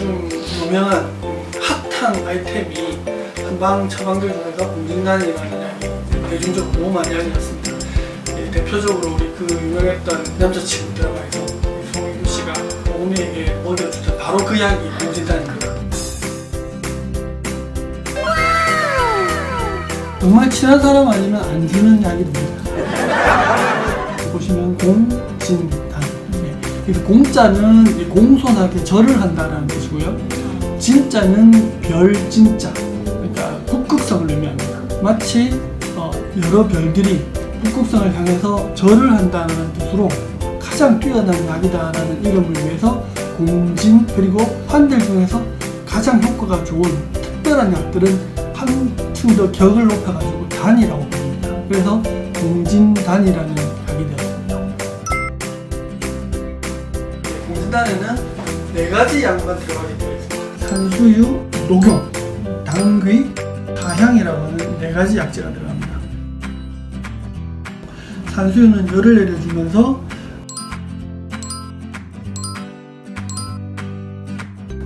요즘 유명한 핫한 아이템이 한방 처방들 중에서 공진단이라는 약이 대중적으로 너무 많이 알려졌습니다. 예, 대표적으로 우리 그 유명했던 남자친구 드라마에서 송혜교 씨가 오미에게 먹여주던 바로 그 약이 공진단입니다. 정말 친한 사람 아니면 안 주는 약이 됩니다. 보시면 공진단. 네. 이 공손하게 절을 한다는 뜻이고요. 진자는 별진자. 그러니까 북극성을 의미합니다. 마치 어, 여러 별들이 북극성을 향해서 절을 한다는 뜻으로 가장 뛰어난 약이다라는 이름을 위해서 공진 그리고 환들 중에서 가장 효과가 좋은 특별한 약들은 한층 더 격을 높여가지고 단이라고 부릅니다. 그래서 공진단이라는 공진단에는 네 가지 양만 들어가게 되어 있습니다. 산수유, 녹용, 당귀, 다향이라고 하는 네 가지 약재가 들어갑니다. 산수유는 열을 내려주면서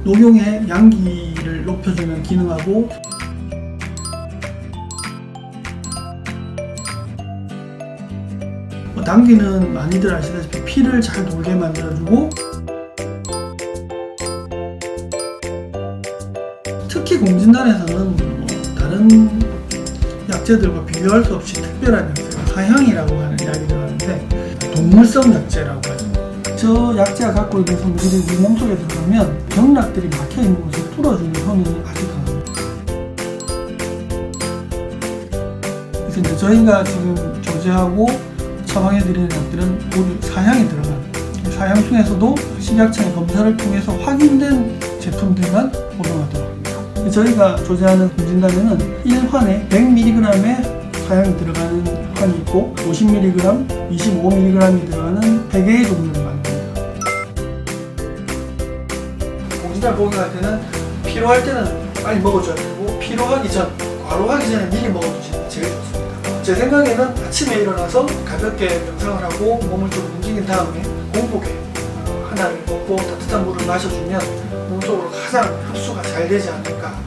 녹용의 양기를 높여주는 기능하고 뭐 당귀는 많이들 아시다시피 피를 잘 돌게 만들어주고 특히 공진단에서는 뭐 다른 약재들과 비교할 수 없이 특별한 약재가 사향이라고 하는 약이 들어가는데 동물성 약재라고 하죠. 저 약재가 갖고 있는 성질이 우리 몸속에 들어가면 경락들이 막혀 있는 곳을 뚫어주는 효능이 아주 강합니다. 그래서 이제 저희가 지금 조제하고 처방해드리는 약들은 모두 사향이 들어가는 사향 중에서도 식약청의 검사를 통해서 확인된 제품들만 복용하도록 합니다. 저희가 조제하는 공진단에는 1환에 100mg의 사양이 들어가는 환이 있고 50mg, 25mg이 들어가는 100개의 종류를 만듭니다. 공진단 복용할 때는 필요할 때는 빨리 먹어줘야 되고 필요하기 전, 과로하기 전에 미리 먹어주시는 게 제일 좋습니다. 제 생각에는 아침에 일어나서 가볍게 명상을 하고 몸을 좀 움직인 다음에 공복에 어, 하나를 먹고 따뜻한 물을 마셔주면 몸속으로 가장 흡수가 잘 되지 않을까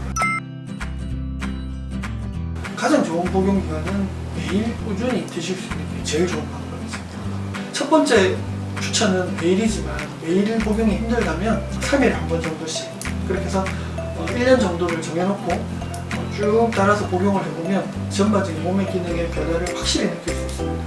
가장 좋은 복용 기간은 매일 꾸준히 드실 수 있는 게 제일 좋은 방법입니다. 첫 번째 추천은 매일이지만 매일 복용이 힘들다면 3일에 한 번 정도씩 그렇게 해서 어, 1년 정도를 정해놓고 어, 쭉 따라서 복용을 해보면 전반적인 몸의 기능의 변화를 확실히 느낄 수 있습니다.